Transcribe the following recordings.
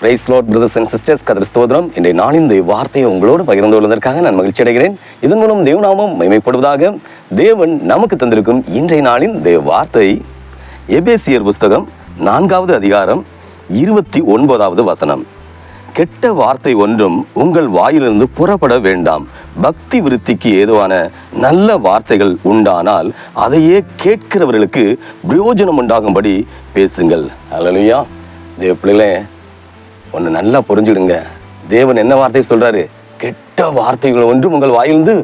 Praise lord brothers and sisters கதிர ஸ்தோதரம் இன்றைய நான் இந்த வார்த்தையை உங்களோடு பகிர்ந்து கொள்வதற்காக நான் மகிழ்ச்சி அடைகிறேன். இதன் மூலம் தேவநாமம் மகிமைப்படுவதாக தேவன் நமக்கு தந்திருக்கும் இன்றைய நாளின் தேவ வார்த்தை. எபேசியர் புஸ்தகம் நான்காவது அதிகாரம் இருபத்தி ஒன்பதாவது வசனம். கெட்ட வார்த்தை ஒன்றும் உங்கள் வாயிலிருந்து புறப்பட வேண்டாம். பக்தி விருத்திக்கு ஏதுவான நல்ல வார்த்தைகள் உண்டானால் அதையே கேட்கிறவர்களுக்கு பிரயோஜனம் உண்டாகும்படி பேசுங்கள். அல்லையா தேவ பிள்ளைகளே ஒன்று நல்லா புரிஞ்சுடுங்க தேவன் என்ன வார்த்தை சொல்கிறாரு கெட்ட வார்த்தைகள் ஒன்றும் உங்கள் வாயிலிருந்து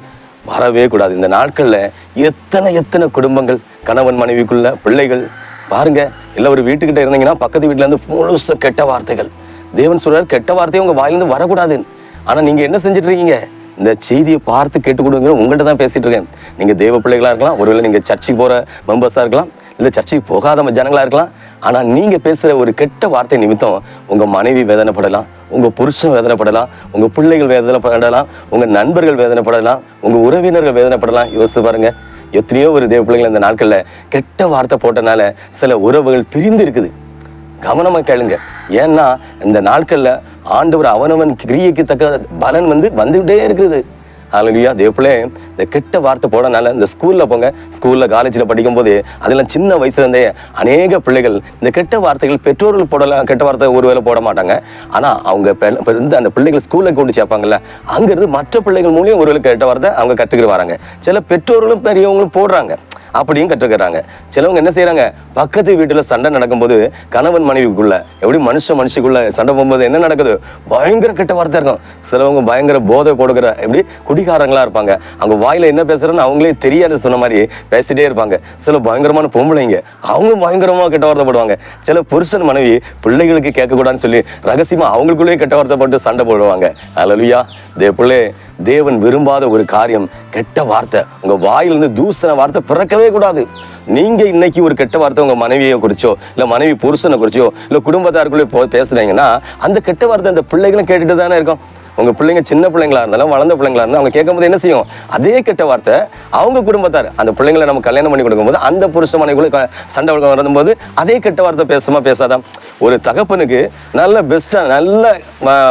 வரவே கூடாது. இந்த நாட்களில் எத்தனை எத்தனை குடும்பங்கள் கணவன் மனைவிக்குள்ள பிள்ளைகள் பாருங்க இல்லை ஒரு வீட்டுக்கிட்ட இருந்தீங்கன்னா பக்கத்து வீட்டிலேருந்து முழுச கெட்ட வார்த்தைகள். தேவன் சொல்கிறார் கெட்ட வார்த்தையும் உங்கள் வாயிலிருந்து வரக்கூடாது. ஆனால் நீங்கள் என்ன செஞ்சுட்டு இருக்கீங்க இந்த செய்தியை பார்த்து கேட்டு கொடுங்க உங்கள்கிட்ட தான் பேசிகிட்டு இருக்கேன். நீங்கள் தேவ பிள்ளைகளாக இருக்கலாம் ஒருவேளை நீங்கள் சர்ச்சுக்கு போகிற மெம்பர்ஸாக இருக்கலாம் இல்லை சர்ச்சுக்கு போகாத ஜனங்களாக இருக்கலாம் ஆனால் நீங்கள் பேசுகிற ஒரு கெட்ட வார்த்தை நிமித்தம் உங்கள் மனைவி வேதனைப்படலாம் உங்கள் புருஷன் வேதனைப்படலாம் உங்கள் பிள்ளைகள் வேதனைப்படலாம் உங்கள் நண்பர்கள் வேதனைப்படலாம் உங்கள் உறவினர்கள் வேதனைப்படலாம். யோசிச்சு பாருங்கள் எத்தனையோ ஒரு தேவ பிள்ளைகள் இந்த நாட்களில் கெட்ட வார்த்தை போட்டனால சில உறவுகள் பிரிந்து இருக்குது. கவனமாக கேளுங்க. ஏன்னா இந்த நாட்களில் ஆண்டவர் அவனவன் கிரியைக்கு தக்க பலன் வந்து வந்துகிட்டே இருக்குது. அழகியா தேவப்பிள்ளை இந்த கெட்ட வார்த்தை போடனால இந்த ஸ்கூலில் போங்க. ஸ்கூலில் காலேஜில் படிக்கும் போது அதெல்லாம் சின்ன வயசுலேருந்தே அநேக பிள்ளைகள் இந்த கெட்ட வார்த்தைகள் பெற்றோர்கள் போடலாம் கெட்ட வார்த்தை ஒருவேளை போட மாட்டாங்க. ஆனால் அவங்க பெ- இருந்து அந்த பிள்ளைகள் ஸ்கூலில் கொண்டு சேர்ப்பாங்கல்ல அங்கேருந்து மற்ற பிள்ளைகள் மூலியம் ஒருவேளை கெட்ட வார்த்தை அவங்க கற்றுக்கிட்டு வராங்க. சில பெற்றோர்களும் பெரியவங்களும் போடுறாங்க. அப்படியும் கற்றுக்கிறாங்க. சிலவங்க என்ன செய்கிறாங்க பக்கத்து வீட்டுல சண்டை நடக்கும்போது கணவன் மனைவிக்குள்ள எப்படி மனுஷ மனுஷிக்குள்ள சண்டை போகும்போது என்ன நடக்குது? பயங்கர கெட்ட வார்த்தை இருக்கும். சிலவங்க பயங்கர போதை கொடுக்குற எப்படி குடிகாரங்களா இருப்பாங்க. அவங்க வாயில என்ன பேசுறேன்னு அவங்களே தெரியாது சொன்ன மாதிரி பேசிட்டே இருப்பாங்க. சில பயங்கரமான பொம்பளைங்க அவங்க பயங்கரமா கெட்ட வார்த்தை போடுவாங்க. சில புருஷன் மனைவி பிள்ளைகளுக்கு கேட்கக்கூடாதுன்னு சொல்லி ரகசியமா அவங்களுக்குள்ளேயே கெட்ட வார்த்தை போட்டு சண்டை போடுவாங்க. அலலுயா தே பிள்ளை தேவன் விரும்பாத ஒரு காரியம் கெட்ட வார்த்தை. உங்க வாயிலிருந்து தூசண வார்த்தை பிறக்கவே கூடாது. நீங்க இன்னைக்கு ஒரு கெட்ட வார்த்தை உங்க மனைவியை குறிச்சோ இல்ல மனைவி புருஷனை குறிச்சோ இல்ல குடும்பத்தாருக்குள்ளே போ பேசுகிறீங்கன்னா அந்த கெட்ட வார்த்தை அந்த பிள்ளைகளும் கேட்டுட்டு தானே இருக்கும். உங்க பிள்ளைங்க சின்ன பிள்ளைங்களா இருந்தாலும் வளர்ந்த பிள்ளைங்களா இருந்தாலும் அவங்க கேட்கும்போது என்ன செய்யும்? அதே கெட்ட வார்த்தை அவங்க குடும்பத்தார். அந்த பிள்ளைங்களை நம்ம கல்யாணம் பண்ணி கொடுக்கும்போது அந்த புருஷ மனைக்குள்ள சண்டை வழக்கம் வரும்போது அதே கெட்ட வார்த்தை பேசுமா பேசாதான் ஒரு தகப்பனுக்கு நல்ல பெஸ்ட்டாக நல்ல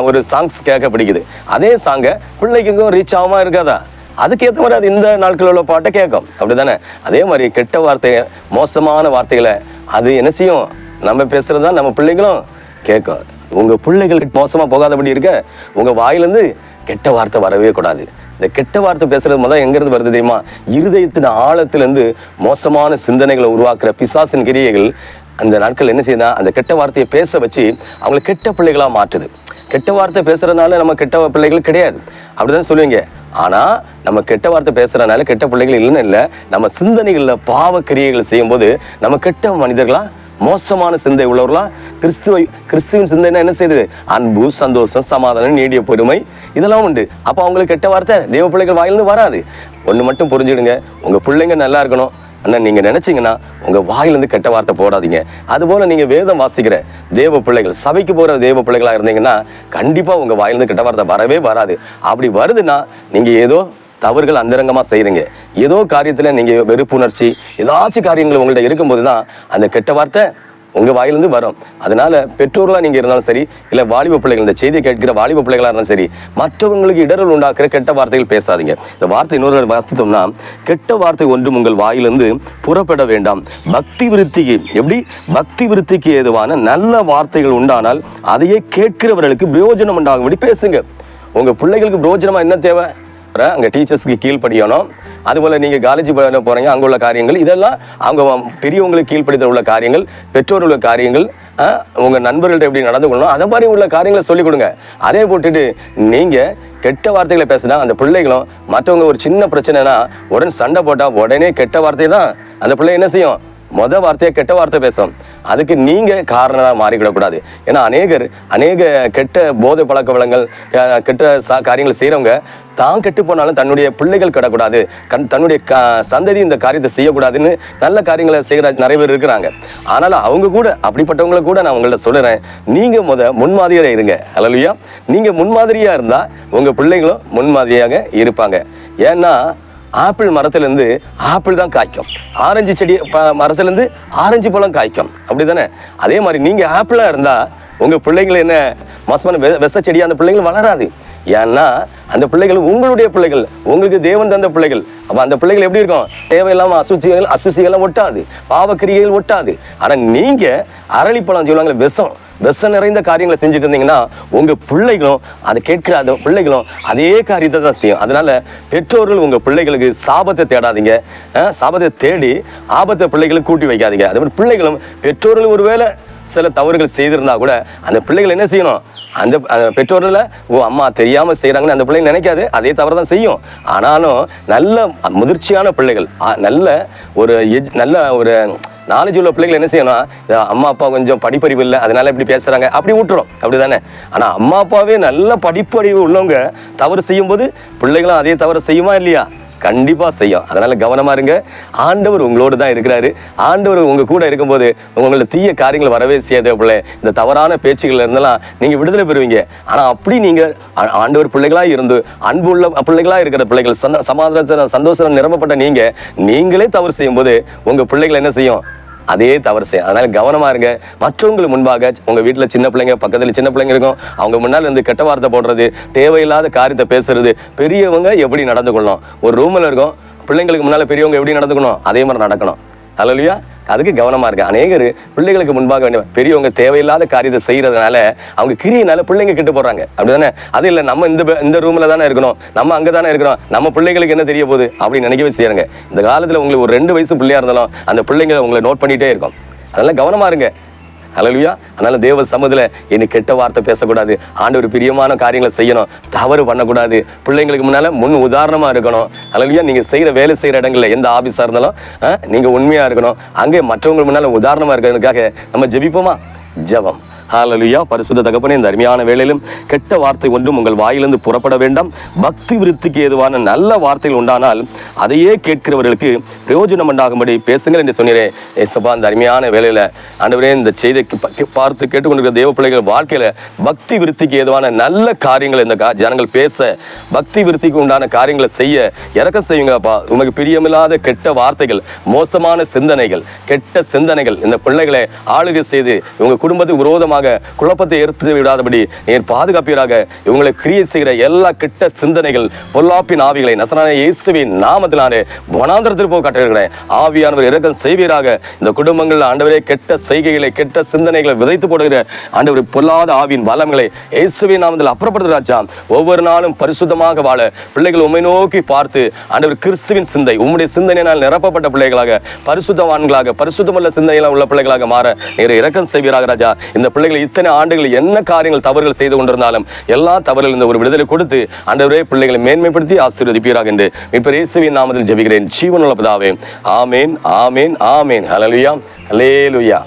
ஒரு சாங்ஸ் கேட்க பிடிக்குது. அதே சாங்கை பிள்ளைக்கும் ரீச் ஆகாமல் இருக்காதா? அதுக்கேற்ற மாதிரி அது இந்த நாட்களில் உள்ள பாட்டை கேட்கும். அப்படிதானே அதே மாதிரி கெட்ட வார்த்தை மோசமான வார்த்தைகளை அது என்ன செய்யும்? நம்ம பேசுறது தான் நம்ம பிள்ளைங்களும் கேட்கும். உங்கள் பிள்ளைகள் மோசமாக போகாதபடி இருக்க உங்கள் வாயிலேருந்து கெட்ட வார்த்தை வரவே கூடாது. இந்த கெட்ட வார்த்தை பேசுறது முதல் எங்கேருந்து வருது தெரியுமா? இருதயத்தின் ஆழத்திலேருந்து மோசமான சிந்தனைகளை உருவாக்குற பிசாசின் கிரியைகள் அந்த நாட்கள் என்ன செய்யுதுன்னா அந்த கெட்ட வார்த்தையை பேச வச்சு அவங்களை கெட்ட பிள்ளைகளாக மாற்றுது. கெட்ட வார்த்தை பேசுகிறதுனால நம்ம கெட்ட பிள்ளைகள் கிடையாது. அப்படிதான் சொல்லுவீங்க. ஆனால் நம்ம கெட்ட வார்த்தை பேசுகிறனால கெட்ட பிள்ளைகள் இல்லைன்னு இல்லை நம்ம சிந்தனைகளில் பாவ கிரியைகள் செய்யும்போது நம்ம கெட்ட மனிதர்களாக மோசமான சிந்தை உள்ளவர்களாம் கிறிஸ்துவ கிறிஸ்துவின் சிந்தைனா என்ன செய்யுது அன்பு சந்தோஷம் சமாதானம் நீடிய பொறுமை இதெல்லாம் உண்டு. அப்போ அவங்களுக்கு கெட்ட வார்த்தை தேவ பிள்ளைகள் வாயிலிருந்து வராது. ஒன்று மட்டும் புரிஞ்சுடுங்க. உங்கள் பிள்ளைங்க நல்லா இருக்கணும். ஆனால் நீங்கள் நினச்சிங்கன்னா உங்கள் வாயிலிருந்து கெட்ட வார்த்தை போடாதீங்க. அதுபோல் நீங்கள் வேதம் வாசிக்கிற தேவ பிள்ளைகள் சபைக்கு போகிற தேவ பிள்ளைகளாக இருந்தீங்கன்னா கண்டிப்பாக உங்கள் வாயிலிருந்து கெட்ட வார்த்தை வரவே வராது. அப்படி வருதுன்னா நீங்கள் ஏதோ தவறுகள் அந்தரங்கமாக செய்கிறீங்க ஏதோ காரியத்தில் நீங்கள் வெறுப்புணர்ச்சி ஏதாச்சும் காரியங்கள் உங்கள்ட்ட இருக்கும்போது தான் அந்த கெட்ட வார்த்தை உங்கள் வாயிலிருந்து வரும். அதனால பெற்றோர்களாக நீங்கள் இருந்தாலும் சரி இல்லை வாலிப பிள்ளைகள் இந்த செய்தியை கேட்கிற வாலிப பிள்ளைகளாக இருந்தாலும் சரி மற்றவங்களுக்கு இடரல் உண்டாக்குற கெட்ட வார்த்தைகள் பேசாதீங்க. இந்த வார்த்தை இன்னொரு வாசித்தோம்னா கெட்ட வார்த்தை ஒன்றும் உங்கள் வாயிலிருந்து புறப்பட வேண்டாம். பக்தி விருத்திக்கு எப்படி? பக்தி விருத்திக்கு ஏதுவான நல்ல வார்த்தைகள் உண்டானால் அதையே கேட்கிறவர்களுக்கு பிரயோஜனம் உண்டாகும்படி பேசுங்க. உங்கள் பிள்ளைகளுக்கு பிரயோஜனமாக என்ன தேவை? அங்கே டீச்சர்ஸ்க்கு கீழ்ப்படியணும். அதுபோல் நீங்கள் காலேஜ் போகிறீங்க அங்கே உள்ள காரியங்கள். இதெல்லாம் அவங்க பெரியவங்களுக்கு கீழ்ப்படுத்த உள்ள காரியங்கள் பெற்றோர் உள்ள காரியங்கள் உங்கள் நண்பர்கள்ட்ட எப்படி நடந்து கொள்ளணும் அதை மாதிரி உள்ள காரியங்களை சொல்லிக் கொடுங்க. அதே போட்டுட்டு நீங்கள் கெட்ட வார்த்தைகளை பேசினா அந்த பிள்ளைகளும் மற்றவங்க ஒரு சின்ன பிரச்சனைனா உடனே சண்டை போட்டால் உடனே கெட்ட வார்த்தை தான் அந்த பிள்ளை என்ன செய்யும்? மொதல் வார்த்தையை கெட்ட வார்த்தை பேசும். அதுக்கு நீங்கள் காரணமாக மாறிவிடக்கூடாது. ஏன்னா அநேகர் அநேக கெட்ட போதை பழக்க வளங்கள் கெட்ட சா காரியங்கள் செய்கிறவங்க தான் கெட்டு போனாலும் தன்னுடைய பிள்ளைகள் கெடக்கூடாது. கண் தன்னுடைய க சந்ததி இந்த காரியத்தை செய்யக்கூடாதுன்னு நல்ல காரியங்களை செய்கிற நிறைய பேர் இருக்கிறாங்க. ஆனாலும் அவங்க கூட அப்படிப்பட்டவங்களை கூட நான் உங்கள்ட்ட சொல்கிறேன் நீங்கள் முத முன்மாதிரியாக இருங்க. அலலுயா நீங்கள் முன்மாதிரியாக இருந்தால் உங்கள் பிள்ளைங்களும் முன்மாதிரியாக இருப்பாங்க. ஏன்னா ஆப்பிள் மரத்துலேருந்து ஆப்பிள் தான் காய்க்கும். ஆரஞ்சு செடி ப மரத்துலேருந்து ஆரஞ்சு பழம் காய்க்கும். அப்படி தானே அதே மாதிரி நீங்கள் ஆப்பிளாக இருந்தால் உங்கள் பிள்ளைகள் என்ன மோசமான வெ- விஷ செடியாக அந்த பிள்ளைங்கள் வளராது. ஏன்னா அந்த பிள்ளைகள் உங்களுடைய பிள்ளைகள் உங்களுக்கு தேவன் தந்த பிள்ளைகள். அப்போ அந்த பிள்ளைகள் எப்படி இருக்கும்? தேவையில்லாமல் அசுச்சிகள் அசுசிகள் ஒட்டாது. பாவக்கிரியைகள் ஒட்டாது. ஆனால் நீங்கள் அரளிப்பழம் சொல்லுவாங்க விஷம் விஷம் நிறைந்த காரியங்களை செஞ்சுட்டு இருந்தீங்கன்னா உங்கள் பிள்ளைகளும் அதை கேட்கிற அந்த பிள்ளைகளும் அதே காரியத்தை தான் செய்யும். அதனால் பெற்றோர்கள் உங்கள் பிள்ளைகளுக்கு சாபத்தை தேடாதீங்க. சாபத்தை தேடி ஆபத்தை பிள்ளைகளுக்கு கூட்டி வைக்காதீங்க. அதே மாதிரி பிள்ளைகளும் பெற்றோர்கள் ஒருவேளை சில தவறுகள் செய்திருந்தா கூட அந்த பிள்ளைகள் என்ன செய்யணும்? அந்த அந்த பெற்றோர்களை ஓ அம்மா தெரியாமல் செய்கிறாங்கன்னு அந்த பிள்ளைங்க நினைக்காது. அதே தவறு தான் செய்யும். ஆனாலும் நல்ல முதிர்ச்சியான பிள்ளைகள் நல்ல ஒரு எஜ்- நல்ல ஒரு நாலேஜ் உள்ள பிள்ளைகள் என்ன செய்யணும் அம்மா அப்பா கொஞ்சம் படிப்பறிவு இல்லை அதனால இப்படி பேசுறாங்க. அப்படி விட்டுரும் அப்படிதானே? ஆனா அம்மா அப்பாவே நல்ல படிப்பறிவு உள்ளவங்க தவறு செய்யும்போது பிள்ளைகளும் அதே தவறு செய்யுமா இல்லையா? கண்டிப்பாக செய்யும். அதனால் கவனமா இருங்க. ஆண்டவர் உங்களோடு தான் இருக்கிறாரு. ஆண்டவர் உங்க கூட இருக்கும்போது உங்களோட தீய காரியங்கள் வரவே செய்யாது பிள்ளை. இந்த தவறான பேச்சுகள் இருந்தெல்லாம் நீங்கள் விடுதலை பெறுவீங்க. ஆனால் அப்படி நீங்கள் ஆண்டவர் பிள்ளைகளாக இருந்து அன்புள்ள பிள்ளைகளாக இருக்கிற பிள்ளைகள் சந்த- சமாதானத்தில் சந்தோஷம் நிரம்பப்பட்ட நீங்கள் நீங்களே தவறு செய்யும்போது உங்கள் பிள்ளைகள் என்ன செய்யும்? அதே தவறு செய்யும் அதனால கவனமா இருங்க. மற்றவங்களுக்கு முன்பாக உங்க வீட்டுல சின்ன பிள்ளைங்க பக்கத்துல சின்ன பிள்ளைங்க இருக்கும். அவங்க முன்னால் இருந்து கெட்ட வார்த்தை போடுறது தேவையில்லாத காரியத்தை பேசுறது பெரியவங்க எப்படி நடந்து கொள்ளணும் ஒரு ரூம்ல இருக்கும். பிள்ளைங்களுக்கு முன்னால் பெரியவங்க எப்படி நடந்துக்கணும் அதே மாதிரி நடக்கணும். அல்லையா அதுக்கு கவனமாக இருக்கு. அநேகர் பிள்ளைகளுக்கு முன்பாக வேண்டிய பெரியவங்க தேவையில்லாத காரியத்தை செய்கிறதுனால அவங்க கிரியினால பிள்ளைங்க கெட்டு அப்படி தானே அது இல்லை நம்ம இந்த இந்த ரூமில் தானே இருக்கணும். நம்ம அங்கே தானே இருக்கிறோம் நம்ம பிள்ளைகளுக்கு என்ன தெரிய போகுது? அப்படின்னு நினைக்கவே செய்யறாங்க இந்த காலத்தில் உங்களுக்கு ஒரு ரெண்டு வயசு பிள்ளையாக இருந்தாலும் அந்த பிள்ளைங்களை உங்களை நோட் பண்ணிகிட்டே இருக்கும். அதெல்லாம் கவனமாக இருங்க. ஹalleluya. அதனால தேவ சமூகத்தில் என்னை கெட்ட வார்த்தை பேசக்கூடாது. ஆண்டவர் பிரியமான காரியங்களை செய்யணும். தவறு பண்ணக்கூடாது. பிள்ளைங்களுக்கு முன்னால் முன் உதாரணமாக இருக்கணும். ஹalleluya. நீங்கள் செய்கிற வேலை செய்கிற இடங்களில் எந்த ஆஃபீஸாக இருந்தாலும் நீங்கள் உண்மையாக இருக்கணும். அங்கே மற்றவங்களுக்கு முன்னால் உதாரணமாக இருக்கிறதுக்காக நம்ம ஜெபிப்போமா? ஜெபம். ஹாலலுயா. பரிசுத்த தகப்பனே இந்த அருமையான வேளையிலும் கெட்ட வார்த்தை ஒன்றும் உங்கள் வாயிலிருந்து புறப்பட வேண்டாம். பக்தி விருத்திக்கு ஏதுவான நல்ல வார்த்தைகள் உண்டானால் அதையே கேட்கிறவர்களுக்கு பிரயோஜனம் உண்டாகும்படி பேசுங்கள் என்று சொன்னேன் ஏசப்பா இந்த அருமையான வேலையில் ஆண்டவரே இந்த செய்தியை பார்த்து கேட்டுக்கொண்டிருக்கிற தேவ பிள்ளைகள் வாழ்க்கையில பக்தி விருத்திக்கு ஏதுவான நல்ல காரியங்களை இந்த ஜனங்கள் பேச பக்தி விருத்திக்கு உண்டான காரியங்களை செய்ய இறக்க செய்யுங்கப்பா. உமக்கு பிரியமில்லாத கெட்ட வார்த்தைகள் மோசமான சிந்தனைகள் கெட்ட சிந்தனைகள் இந்த பிள்ளைகளை ஆளுகை செய்து உங்கள் குடும்பத்துக்கு விரோதமாக மூலமாக குழப்பத்தை ஏற்படுத்தி விடாதபடி நீர் பாதுகாப்பீராக. இவங்களை கிரியை செய்கிற எல்லா கிட்ட சிந்தனைகள் பொல்லாப்பின் ஆவிகளை நசனான இயேசுவின் நாமத்தினாலே வனாந்திரத்தில் போக கட்டிருக்கிறேன் ஆவியானவர் இறக்கம் செய்வீராக. இந்த குடும்பங்களில் ஆண்டவரே கெட்ட செய்கைகளை கெட்ட சிந்தனைகளை விதைத்து போடுகிற ஆண்டவர் பொல்லாத ஆவியின் வளங்களை இயேசுவின் நாமத்தில் அப்புறப்படுத்துகிறாச்சா ஒவ்வொரு நாளும் பரிசுத்தமாக வாழ பிள்ளைகள் உண்மை நோக்கி பார்த்து ஆண்டவர் கிறிஸ்துவின் சிந்தை உம்முடைய சிந்தனையினால் நிரப்பப்பட்ட பிள்ளைகளாக பரிசுத்தவான்களாக பரிசுத்தமுள்ள சிந்தனையில் உள்ள பிள்ளைகளாக மாற நீர் இறக்கம் செய்வீராக ராஜா. இந்த பிள்ளைகள் இத்தனை ஆண்டுகள் என்ன காரியங்கள் தவறுகள் செய்து கொண்டிருந்தாலும் எல்லா தவறுகள் இந்த ஒரு விடுதலை கொடுத்து ஆண்டவரே பிள்ளைகளை மேன்மைப்படுத்தி ஆசீர்வதிப்பீராக என்று இப்போ இயேசுவின் நாமத்தில் ஜெபிக்கிறேன். ஜீவனுள்ள பிதாவே ஆமேன் ஆமேன் ஆமேன். ஹலலுயா ஹலேலுயா